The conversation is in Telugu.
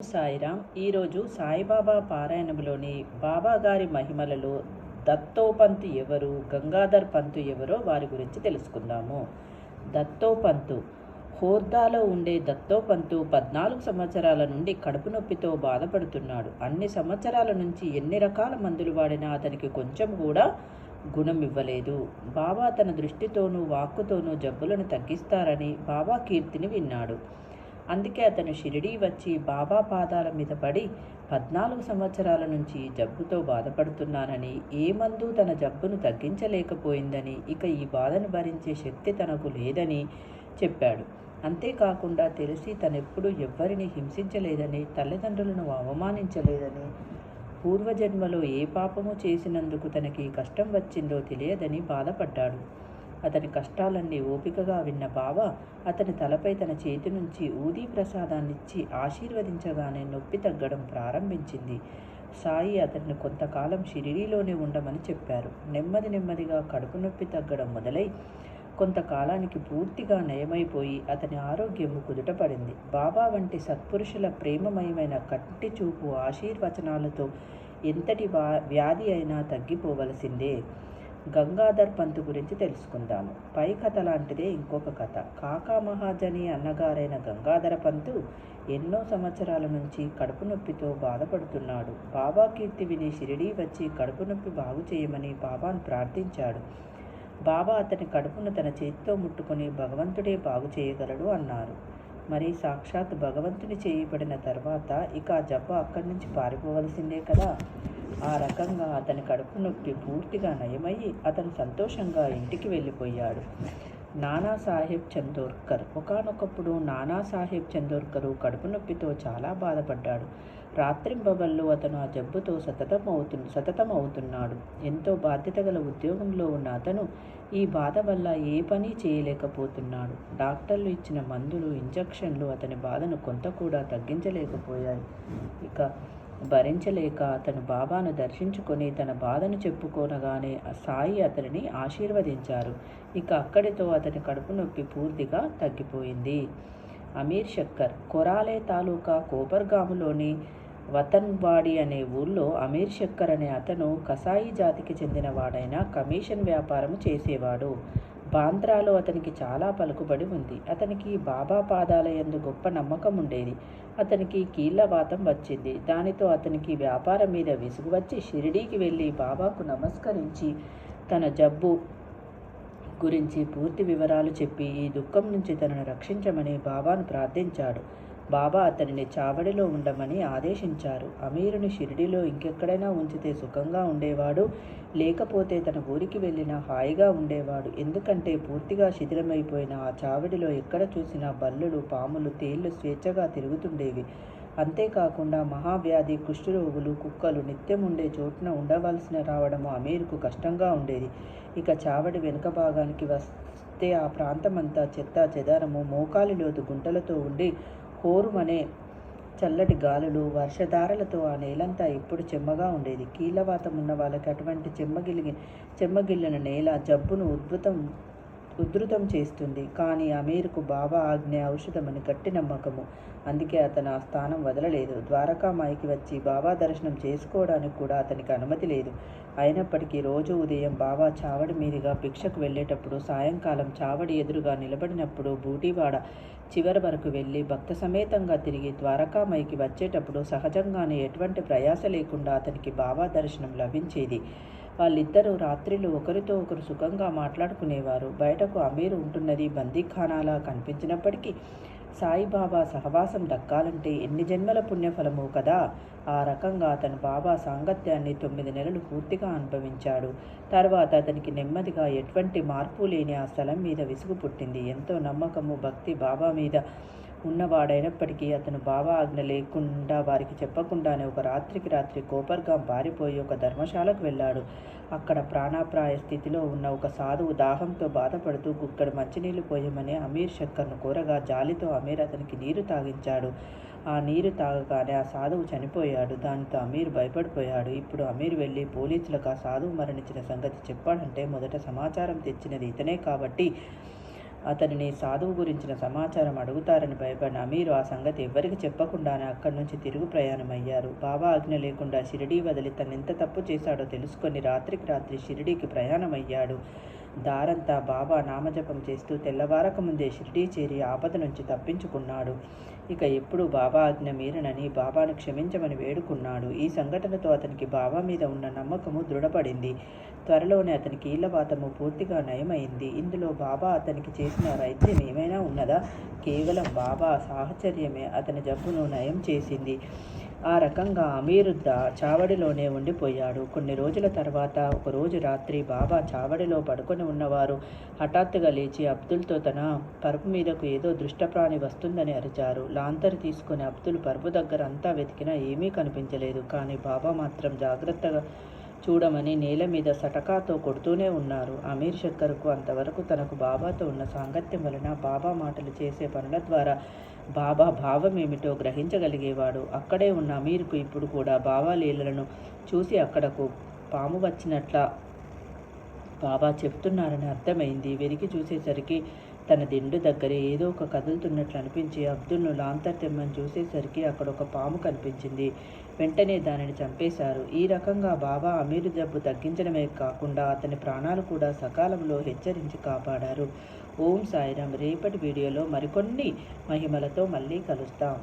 సాయిరామ్ ఈరోజు సాయిబాబా పారాయణంలోని బాబా గారి మహిమలలో దత్తోపంతు ఎవరు గంగాధర్ పంతు ఎవరో వారి గురించి తెలుసుకుందాము. దత్తోపంతు హోర్దాలో ఉండే దత్తోపంతు పద్నాలుగు సంవత్సరాల నుండి కడుపు నొప్పితో బాధపడుతున్నాడు. అన్ని సంవత్సరాల నుంచి ఎన్ని రకాల మందులు వాడినా అతనికి కొంచెం కూడా గుణం ఇవ్వలేదు. బాబా తన దృష్టితోనూ వాక్కుతోనూ జబ్బులను తగ్గిస్తారని బాబా కీర్తిని విన్నాడు. అందుకే అతను షిరిడీ వచ్చి బాబా పాదాల మీద పడి పద్నాలుగు సంవత్సరాల నుంచి జబ్బుతో బాధపడుతున్నానని ఏ మందు తన జబ్బును తగ్గించలేకపోయిందని ఇక ఈ బాధను భరించే శక్తి తనకు లేదని చెప్పాడు. అంతేకాకుండా తెలిసి తనెప్పుడు ఎవ్వరిని హింసించలేదని తల్లిదండ్రులను అవమానించలేదని పూర్వజన్మలో ఏ పాపము చేసినందుకు తనకి కష్టం వచ్చిందో తెలియదని బాధపడ్డాడు. అతని కష్టాలన్నీ ఓపికగా విన్న బావ అతని తలపై తన చేతి నుంచి ఊదీ ప్రసాదాన్నిచ్చి ఆశీర్వదించగానే నొప్పి తగ్గడం ప్రారంభించింది. సాయి అతన్ని కొంతకాలం షిరిడీలోనే ఉండమని చెప్పారు. నెమ్మది నెమ్మదిగా కడుపు నొప్పి తగ్గడం మొదలై కొంతకాలానికి పూర్తిగా నయమైపోయి అతని ఆరోగ్యము కుదుటపడింది బాబా వంటి సత్పురుషుల ప్రేమమయమైన కట్టి చూపు ఆశీర్వచనాలతో ఎంతటి వ్యాధి అయినా తగ్గిపోవలసిందే. గంగాధర్ పంతు గురించి తెలుసుకుందాము. పై కథ లాంటిదే ఇంకొక కథ. కాకా మహాజని అన్నగారైన గంగాధర పంతు ఎన్నో సంవత్సరాల నుంచి కడుపు నొప్పితో బాధపడుతున్నాడు. బాబా కీర్తి విని షిరిడీ వచ్చి కడుపు నొప్పి బాగు చేయమని బాబాను ప్రార్థించాడు. బాబా అతని కడుపును తన చేతితో ముట్టుకొని భగవంతుడే బాగు చేయగలడు అన్నారు. మరి సాక్షాత్ భగవంతుని చేయబడిన తర్వాత ఇక ఆ జబ్బు అక్కడి నుంచి పారిపోవలసిందే కదా. ఆ రకంగా అతని కడుపు నొప్పి పూర్తిగా నయమయ్యి అతను సంతోషంగా ఇంటికి వెళ్ళిపోయాడు. నానాసాహెబ్ చందోర్కర్. ఒకనొకప్పుడు నానాసాహెబ్ చందోర్కరు కడుపు నొప్పితో చాలా బాధపడ్డాడు. రాత్రింబవళ్ళు అతను ఆ జబ్బుతో సతతం అవుతు సతతం అవుతున్నాడు ఎంతో బాధ్యత గల ఉద్యోగంలో ఉన్న అతను ఈ బాధ వల్ల ఏ పని చేయలేకపోతున్నాడు. డాక్టర్లు ఇచ్చిన మందులు ఇంజక్షన్లు అతని బాధను కొంత కూడా తగ్గించలేకపోయాయి. ఇక భరించలేక అతను బాబాను దర్శించుకొని తన బాధను చెప్పుకోనగానే సాయి అతనిని ఆశీర్వదించారు. ఇక అక్కడితో అతని కడుపు నొప్పి పూర్తిగా తగ్గిపోయింది. అమీర్ శక్కర్ కొరాలే తాలూకా కోపర్గాములోని వతన్వాడి అనే ఊళ్ళో అమీర్ శక్కర్ అనే అతను కసాయి జాతికి చెందినవాడైన కమిషన్ వ్యాపారం చేసేవాడు. బాంద్రాలో అతనికి చాలా పలుకుబడి ఉంది. అతనికి బాబా పాదాల ఎందు గొప్ప నమ్మకం ఉండేది. అతనికి కీళ్ళవాతం వచ్చింది. దానితో అతనికి వ్యాపారం మీద విసుగు వచ్చి షిరిడీకి వెళ్ళి బాబాకు నమస్కరించి తన జబ్బు గురించి పూర్తి వివరాలు చెప్పి ఈ దుఃఖం నుంచి తనను రక్షించమని బాబాను ప్రార్థించాడు. బాబా అతనిని చావడిలో ఉండమని ఆదేశించారు. అమీరుని షిరిడిలో ఇంకెక్కడైనా ఉంచితే సుఖంగా ఉండేవాడు లేకపోతే తన ఊరికి వెళ్ళినా హాయిగా ఉండేవాడు. ఎందుకంటే పూర్తిగా శిథిలమైపోయిన ఆ చావడిలో ఎక్కడ చూసినా బల్లులు పాములు తేళ్ళు స్వేచ్ఛగా తిరుగుతుండేవి. అంతేకాకుండా మహావ్యాధి కుష్ఠరోగులు కుక్కలు నిత్యం ఉండే చోటున ఉండవలసిన రావడము అమీర్కు కష్టంగా ఉండేది. ఇక చావడి వెనుక భాగానికి వస్తే ఆ ప్రాంతమంతా చెత్త చెదారము మోకాలి లోతు గుంటలతో ఉండి హోరుమనే చల్లటి గాలులు వర్షధారలతో ఆ నేలంతా ఎప్పుడు చెమ్మగా ఉండేది. కీలవాతం ఉన్న వాళ్ళకి అటువంటి చెమ్మగిలిగి చెమ్మగిల్లిన నేల జబ్బును ఉద్భుతం ఉధృతం చేస్తుంది. కానీ అమీర్కు బాబా ఆజ్ఞ ఔషధమని గట్టి నమ్మకము. అందుకే అతను ఆ స్థానం వదలలేదు. ద్వారకామాయికి వచ్చి బాబా దర్శనం చేసుకోవడానికి కూడా అతనికి అనుమతి లేదు. అయినప్పటికీ రోజు ఉదయం బాబా చావడి మీదుగా భిక్షకు వెళ్ళేటప్పుడు సాయంకాలం చావడి ఎదురుగా నిలబడినప్పుడు బూటివాడ చివరి వరకు వెళ్ళి భక్త సమేతంగా తిరిగి ద్వారకామాయికి వచ్చేటప్పుడు సహజంగానే ఎటువంటి ప్రయాస లేకుండా అతనికి బాబా దర్శనం లభించేది. వాళ్ళిద్దరూ రాత్రిళ్ళు ఒకరితో ఒకరు సుఖంగా మాట్లాడుకునేవారు. బయటకు అమీర్ ఉంటున్నది బందీఖానాలా కనిపించినప్పటికీ సాయిబాబా సహవాసం దక్కాలంటే ఎన్ని జన్మల పుణ్యఫలము కదా. ఆ రకంగా అతను బాబా సాంగత్యాన్ని తొమ్మిది నెలలు పూర్తిగా అనుభవించాడు. తర్వాత అతనికి నెమ్మదిగా ఎటువంటి మార్పు లేని ఆ స్థలం మీద విసుగు పుట్టింది. ఎంతో నమ్మకము భక్తి బాబా మీద ఉన్నవాడైనప్పటికీ అతను బావ ఆజ్ఞ లేకుండా వారికి చెప్పకుండానే ఒక రాత్రికి రాత్రి కోపర్గా పారిపోయి ఒక ధర్మశాలకు వెళ్ళాడు. అక్కడ ప్రాణాప్రాయ స్థితిలో ఉన్న ఒక సాధువు దాహంతో బాధపడుతూ గుక్కడు మంచినీళ్ళు పోయమని అమీర్ శక్కర్ను కోరగా జాలితో అమీర్ అతనికి నీరు తాగించాడు. ఆ నీరు తాగగానే ఆ సాధువు చనిపోయాడు. దానితో అమీర్ భయపడిపోయాడు. ఇప్పుడు అమీర్ వెళ్ళి పోలీసులకు ఆ సాధువు మరణించిన సంగతి చెప్పాడంటే మొదట సమాచారం తెచ్చినది ఇతనే కాబట్టి అతనిని సాధువు గురించిన సమాచారం అడుగుతారని భయపడిన అమీరు ఆ సంగతి ఎవ్వరికి చెప్పకుండానే అక్కడి నుంచి తిరుగు ప్రయాణమయ్యారు. బాబా ఆజ్ఞ లేకుండా షిరిడీ వదిలి తనెంత తప్పు చేశాడో తెలుసుకొని రాత్రికి రాత్రి షిరిడీకి ప్రయాణమయ్యాడు. దారంతా బాబా నామజపం చేస్తూ తెల్లవారక ముందే షిరిడీ చేరి ఆపద నుంచి తప్పించుకున్నాడు. ఇక ఎప్పుడు బాబా ఆజ్ఞ మీరనని బాబాను క్షమించమని వేడుకున్నాడు. ఈ సంఘటనతో అతనికి బాబా మీద ఉన్న నమ్మకము దృఢపడింది. త్వరలోనే అతనికి కీళ్ళవాతము పూర్తిగా నయమైంది. ఇందులో బాబా అతనికి చేసిన వైద్యం ఏమైనా ఉన్నదా? కేవలం బాబా సాహచర్యమే అతని జబ్బును నయం చేసింది. ఆ రకంగా అమీరుద్ద చావడిలోనే ఉండిపోయాడు. కొన్ని రోజుల తర్వాత ఒకరోజు రాత్రి బాబా చావడిలో పడుకొని ఉన్నవారు హఠాత్తుగా లేచి అబ్దుల్తో తన పరుపు మీదకు ఏదో దృష్టప్రాణి వస్తుందని అరిచారు. లాంతర్ తీసుకుని అబ్దుల్ పరుపు దగ్గర అంతా వెతికినా ఏమీ కనిపించలేదు. కానీ బాబా మాత్రం జాగ్రత్తగా చూడమని నేల మీద సటకాతో కొడుతూనే ఉన్నారు. అమీర్ శక్కర్కు అంతవరకు తనకు బాబాతో ఉన్న సాంగత్యం వలన బాబా మాటలు చేసే పనుల ద్వారా బాబా భావం ఏమిటో గ్రహించగలిగేవాడు. అక్కడే ఉన్న అమీర్కు ఇప్పుడు కూడా బాబా లీలలను చూసి అక్కడకు పాము వచ్చినట్ల బాబా చెప్తున్నారని అర్థమైంది. వెరికి చూసేసరికి తన దిండు దగ్గర ఏదో ఒక కదులుతున్నట్లు అనిపించి అబ్దుల్ను లాంతర్ తెమ్మని చూసేసరికి అక్కడ ఒక పాము కనిపించింది. వెంటనే దానిని చంపేశారు. ఈ రకంగా బాబా అమీరు జబ్బు తగ్గించడమే కాకుండా అతని ప్రాణాలు కూడా సకాలంలో హెచ్చరించి కాపాడారు. ఓం సాయిరాం రేపటి వీడియోలో మరికొన్ని మహిమలతో మళ్ళీ కలుస్తాం.